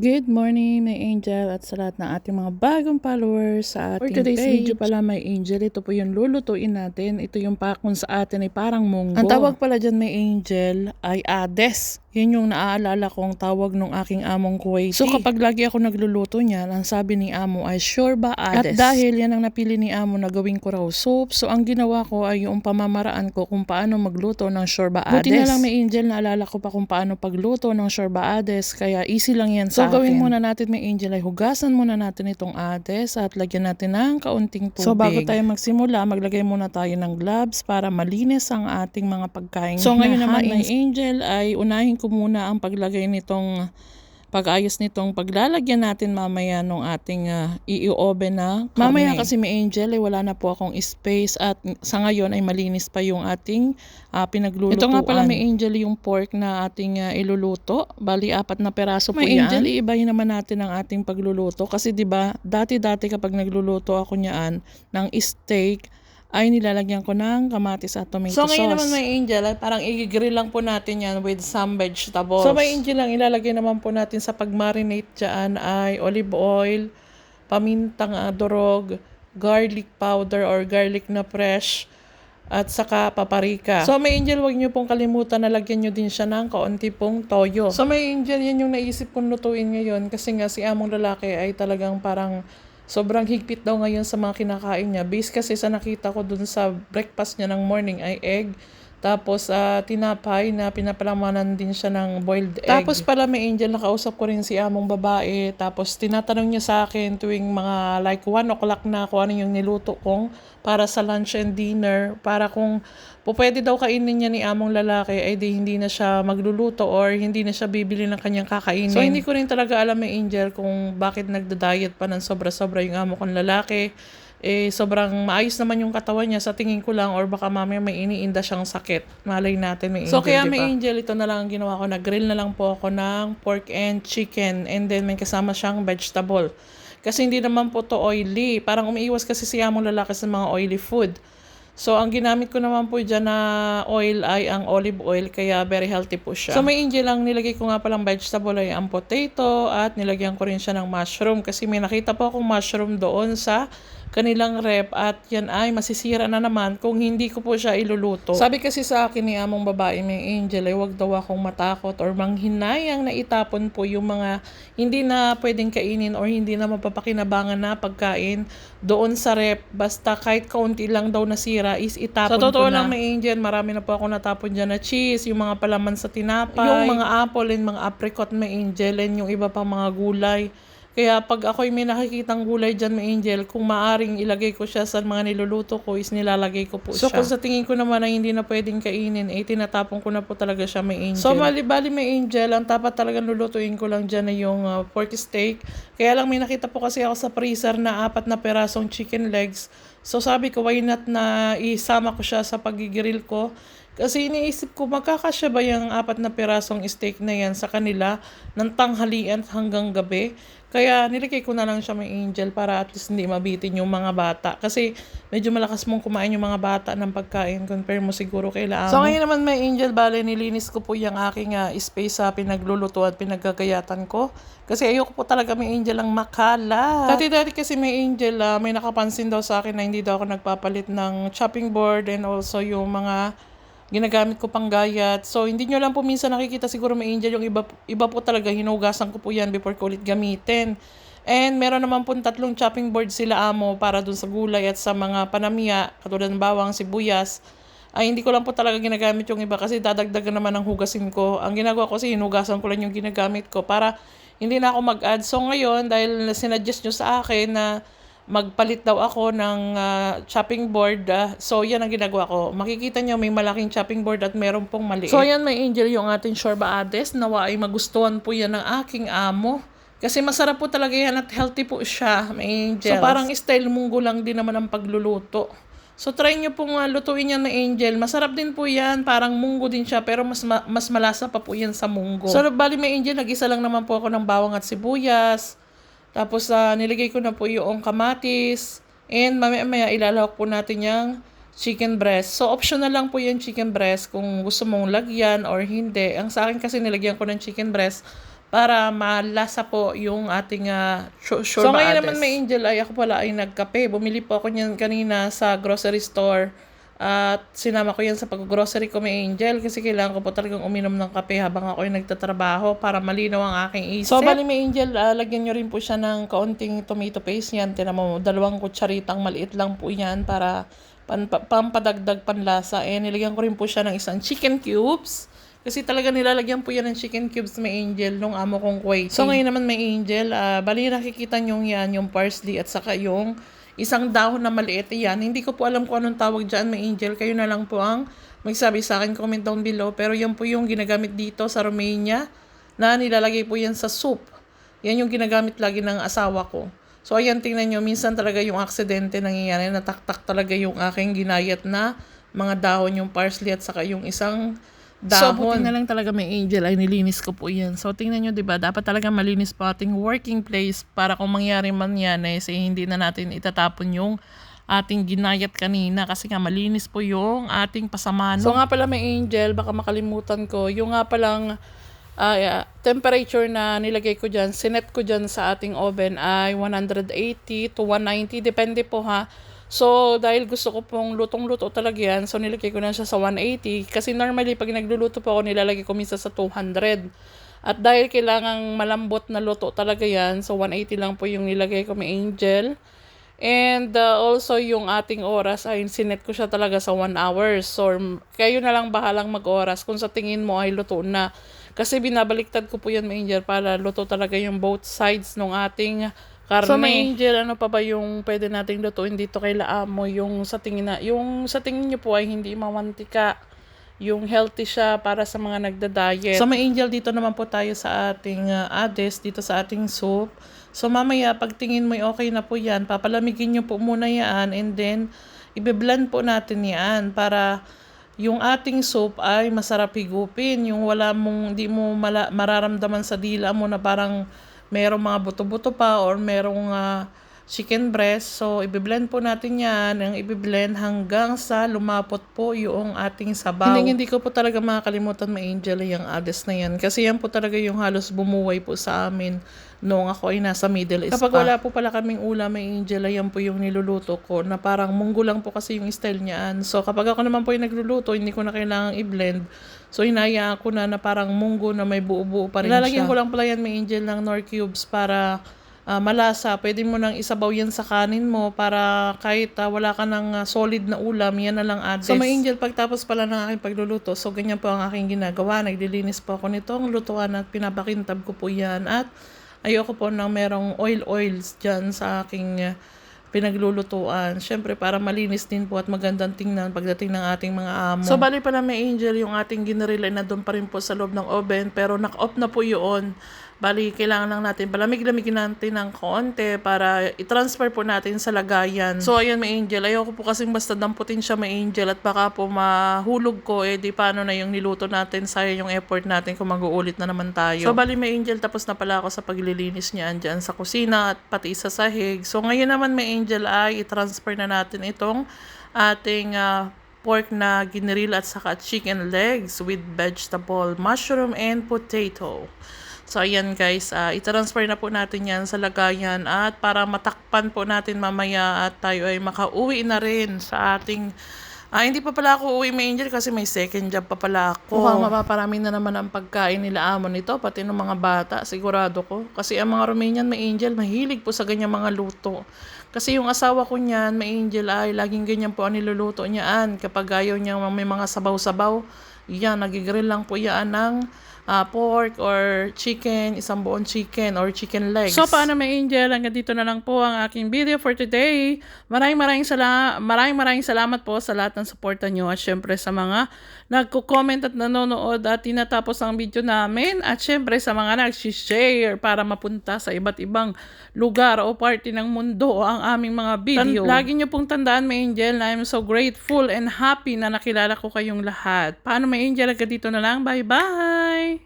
Good morning, may angel at sa lahat ng ating mga bagong followers sa For ating today's page. video pala may angel, ito po yung lulutuin natin. Ito yung pakon sa atin ay parang munggo. Ang tawag pala dyan may angel ay ades. Yan yung naaalala kong tawag ng aking among Kuwaiti. So kapag lagi ako nagluluto niyan, ang sabi ni amo ay shorba ades. At dahil yan ang napili ni amo na gawin ko raw soup, so ang ginawa ko ay yung pamamaraan ko kung paano magluto ng shorba ades. Buti na lang may angel, naalala ko pa kung paano pagluto ng shorba ades, kaya easy lang yan sa So, gawin akin. muna natin may angel ay hugasan muna natin itong ades at lagyan natin ng kaunting tubig. So, bago tayo magsimula, maglagay muna tayo ng gloves para malinis ang ating mga pagkain. So, ngayon naman, may angel ay unahin ko muna ang paglagay nitong pag-ayos nitong paglalagyan natin mamaya nung ating uh, i-oven na karne. Mamaya kasi may angel, eh, wala na po akong space at sa ngayon ay malinis pa yung ating uh, pinaglulutuan. Ito nga pala may angel yung pork na ating uh, iluluto. Bali, apat na peraso po May yan. angel, iibahin naman natin ang ating pagluluto kasi 'di ba dati-dati kapag nagluluto ako niyan ng steak ay nilalagyan ko ng kamatis at tomato So, sauce. ngayon naman may angel, ay parang i-grill lang po natin yan with some vegetables. So, may angel lang ilalagay naman po natin sa pag-marinate dyan ay olive oil, pamintang durog, garlic powder or garlic na fresh, at saka paprika. So may angel, wag niyo pong kalimutan na lagyan niyo din siya ng kaunti pong toyo. So may angel, yan yung naisip kong lutuin ngayon kasi nga si among lalaki ay talagang parang sobrang higpit daw ngayon sa mga kinakain niya. Base kasi sa nakita ko dun sa breakfast niya ng morning ay egg. Tapos ah, tinapay na pinapalamanan din siya ng boiled egg. Tapos pala may angel, nakausap ko rin si among babae. Tapos tinatanong niya sa akin tuwing mga like 1 o'clock na kung ano yung niluto kong para sa lunch and dinner. Para kung po pwede daw kainin niya ni among lalaki ay di hindi na siya magluluto or hindi na siya bibili ng kanyang kakainin. So hindi ko rin talaga alam may angel kung bakit nagda-diet pa ng sobra-sobra yung amo kong lalaki eh sobrang maayos naman yung katawan niya sa tingin ko lang or baka mamaya may iniinda siyang sakit. Malay natin may angel, So, kaya di may angel, ito na lang ang ginawa ko. Nag-grill na lang po ako ng pork and chicken and then may kasama siyang vegetable. Kasi hindi naman po to oily. Parang umiiwas kasi siya mong lalaki sa mga oily food. So, ang ginamit ko naman po dyan na oil ay ang olive oil, kaya very healthy po siya. So, may angel lang, nilagay ko nga palang vegetable ay ang potato at nilagyan ko rin siya ng mushroom kasi may nakita po akong mushroom doon sa kanilang rep at yan ay masisira na naman kung hindi ko po siya iluluto. Sabi kasi sa akin ni among babae may angel ay wag daw akong matakot or manghinayang na itapon po yung mga hindi na pwedeng kainin or hindi na mapapakinabangan na pagkain doon sa rep. Basta kahit kaunti lang daw nasira is itapon Sa totoo ko na. lang, may angel, marami na po ako natapon dyan na cheese, yung mga palaman sa tinapay, yung mga apple and mga apricot may angel and yung iba pang mga gulay. Kaya pag ako'y may nakikitang gulay dyan, may angel, kung maaring ilagay ko siya sa mga niluluto ko, is nilalagay ko po So, siya. kung sa tingin ko naman na hindi na pwedeng kainin, eh tinatapon ko na po talaga siya, may angel. So, So, mali-bali may angel, ang dapat talagang lulutuin ko lang dyan ay yung uh, pork steak. Kaya lang may nakita po kasi ako sa freezer na apat na perasong chicken legs. So, sabi ko, why not na isama ko siya sa pagigrill ko? Kasi iniisip ko, magkakasya ba yung apat na pirasong steak na yan sa kanila ng tanghalian hanggang gabi? Kaya nilagay ko na lang siya may angel para at least hindi mabitin yung mga bata. Kasi medyo malakas mong kumain yung mga bata ng pagkain compare mo siguro kay Laamo. So ngayon naman may angel, bale nilinis ko po yung aking ah, space sa pinagluluto at pinagkagayatan ko. Kasi ayoko po talaga may angel ang makala. Dati-dati kasi may angel, ah, may nakapansin daw sa akin na hindi daw ako nagpapalit ng chopping board and also yung mga ginagamit ko pang gayat. So, hindi nyo lang po minsan nakikita siguro may angel yung iba, iba po talaga, hinugasan ko po yan before ko ulit gamitin. And meron naman po tatlong chopping board sila amo para dun sa gulay at sa mga panamya, katulad ng bawang, sibuyas. Ay, hindi ko lang po talaga ginagamit yung iba kasi dadagdagan naman ng hugasin ko. Ang ginagawa ko kasi hinugasan ko lang yung ginagamit ko para hindi na ako mag-add. So ngayon, dahil sinuggest nyo sa akin na magpalit daw ako ng ah, chopping board. ah, so, yan ang ginagawa ko. Makikita nyo, may malaking chopping board at meron pong maliit. So, yan may angel yung ating shorba ades. Nawa ay magustuhan po yan ng aking amo. Kasi masarap po talaga yan at healthy po siya, may angel. So, parang style munggo lang din naman ang pagluluto. So, try nyo pong ah, lutuin yan na angel. Masarap din po yan. Parang munggo din siya, pero mas ma- mas malasa pa po yan sa munggo. So, bali may angel, nag-isa lang naman po ako ng bawang at sibuyas. Tapos, ah, nilagay ko na po yung kamatis. And mamaya-maya ilalawak po natin yung chicken breast. So, optional lang po yung chicken breast kung gusto mong lagyan or hindi. Ang sa akin kasi nilagyan ko ng chicken breast para malasa po yung ating uh, Sure So ba, ngayon naman may angel ay ako pala ay nagkape. Bumili po ako niyan kanina sa grocery store. At sinama ko yan sa pag-grocery ko may angel kasi kailangan ko po talagang uminom ng kape habang ako ay nagtatrabaho para malinaw ang aking isip. So bali may angel, ah, lagyan nyo rin po siya ng kaunting tomato paste yan. Tinan mo, dalawang kutsaritang maliit lang po yan para pan, pa- pampadagdag panlasa. Eh nilagyan ko rin po siya ng isang chicken cubes. Kasi talaga nilalagyan po yan ng chicken cubes may angel nung amo kong Kuwaiti. So ngayon naman may angel, ah, bali nakikita nyo yan, yung parsley at saka yung isang dahon na maliit yan. Hindi ko po alam kung anong tawag dyan may angel. Kayo na lang po ang magsabi sa akin, comment down below. Pero yan po yung ginagamit dito sa Romania na nilalagay po yan sa soup. Yan yung ginagamit lagi ng asawa ko. So ayan, tingnan nyo, minsan talaga yung aksidente nangyayari, nataktak talaga yung aking ginayat na mga dahon, yung parsley at saka yung isang So, dahon. buti na lang talaga may angel ay nilinis ko po yan. So, tingnan nyo, di ba? Dapat talaga malinis po ating working place para kung mangyari man yan, eh, say, hindi na natin itatapon yung ating ginayat kanina kasi nga malinis po yung ating pasamano. So nga pala may angel, baka makalimutan ko, yung nga palang ah, yeah, temperature na nilagay ko dyan, sinet ko dyan sa ating oven ay 180 to 190, depende po ha. So, dahil gusto ko pong lutong-luto talaga yan, so nilagay ko na siya sa 180. Kasi normally, pag nagluluto po ako, nilalagay ko minsan sa 200. At dahil kailangang malambot na luto talaga yan, so 180 lang po yung nilagay ko may angel. And uh, also yung ating oras ay sinet ko siya talaga sa 1 hour. So kayo na lang bahalang mag-oras kung sa tingin mo ay luto na. Kasi binabaliktad ko po yan may angel para luto talaga yung both sides ng ating karne. So, may angel, ano pa ba yung pwede nating lutuin dito kay Laamo? Yung sa tingin na, yung sa tingin niyo po ay hindi mamantika yung healthy siya para sa mga nagda-diet. So may angel dito naman po tayo sa ating uh, ades, dito sa ating soup. So mamaya pagtingin mo okay na po yan, papalamigin nyo po muna yan and then ibe-blend po natin yan para yung ating soup ay masarap higupin. Yung wala mong, di mo mala, mararamdaman sa dila mo na parang merong mga buto-buto pa or merong ah, chicken breast. So, ibiblend po natin yan. Ang ibiblend hanggang sa lumapot po yung ating sabaw. Hindi, hindi ko po talaga makakalimutan may angel yung ades na yan. Kasi yan po talaga yung halos bumuway po sa amin noong ako ay nasa Middle East Kapag pa. wala po pala kaming ulam, may angel, yan po yung niluluto ko na parang munggo lang po kasi yung style niyaan. So, kapag ako naman po yung nagluluto, hindi ko na kailangang i-blend. So, hinayaan ko na na parang munggo na may buo-buo pa rin Nilalagyan siya. ko lang pala yan may angel ng nor cubes para ah, malasa. Pwede mo nang isabaw yan sa kanin mo para kahit ah, wala ka ng ah, solid na ulam, yan na lang ades. So may angel pagtapos pala ng aking pagluluto. So ganyan po ang aking ginagawa. Naglilinis po ako nitong lutuan at pinapakintab ko po yan. At ayoko po nang merong oil oils dyan sa aking ah, pinaglulutuan. Siyempre, para malinis din po at magandang tingnan pagdating ng ating mga amo. So, bali pala may angel yung ating ginarila na doon pa rin po sa loob ng oven. Pero naka-off na po yun. Bali, kailangan lang natin palamig-lamigin natin ng konti para i-transfer po natin sa lagayan. So, ayan may angel. Ayoko po kasing basta damputin siya may angel at baka po mahulog ko. Eh, di paano na yung niluto natin. Sayang yung effort natin kung mag-uulit na naman tayo. So, bali may angel. Tapos na pala ako sa paglilinis niya andyan sa kusina at pati sa sahig. So, ngayon naman may angel ay i-transfer na natin itong ating ah, pork na ginril at saka chicken legs with vegetable, mushroom, and potato. So, ayan guys, ah, i-transfer na po natin yan sa lagayan at para matakpan po natin mamaya at tayo ay makauwi na rin sa ating... Ah, hindi pa pala ako uwi may angel kasi may second job pa pala ako. Mukhang mapaparami na naman ang pagkain nila amo nito, pati ng mga bata, sigurado ko. Kasi ang mga Romanian may angel, mahilig po sa ganyang mga luto. Kasi yung asawa ko niyan, may angel ay laging ganyan po ang niluluto niyaan. Kapag ayaw niya may mga sabaw-sabaw, yan, nagigrill lang po yan ng ah, pork or chicken, isang buong chicken or chicken legs. So, paano may angel? Hanggang dito na lang po ang aking video for today. Maraming maraming, sala maraming, maraming salamat po sa lahat ng suporta nyo at syempre sa mga nagko-comment at nanonood at tinatapos ang video namin at syempre sa mga nag-share para mapunta sa iba't ibang lugar o party ng mundo ang aming mga video. Tan- lagi nyo pong tandaan, may angel, na I'm so grateful and happy na nakilala ko kayong lahat. Paano may angel? Hanggang dito na lang. Bye-bye!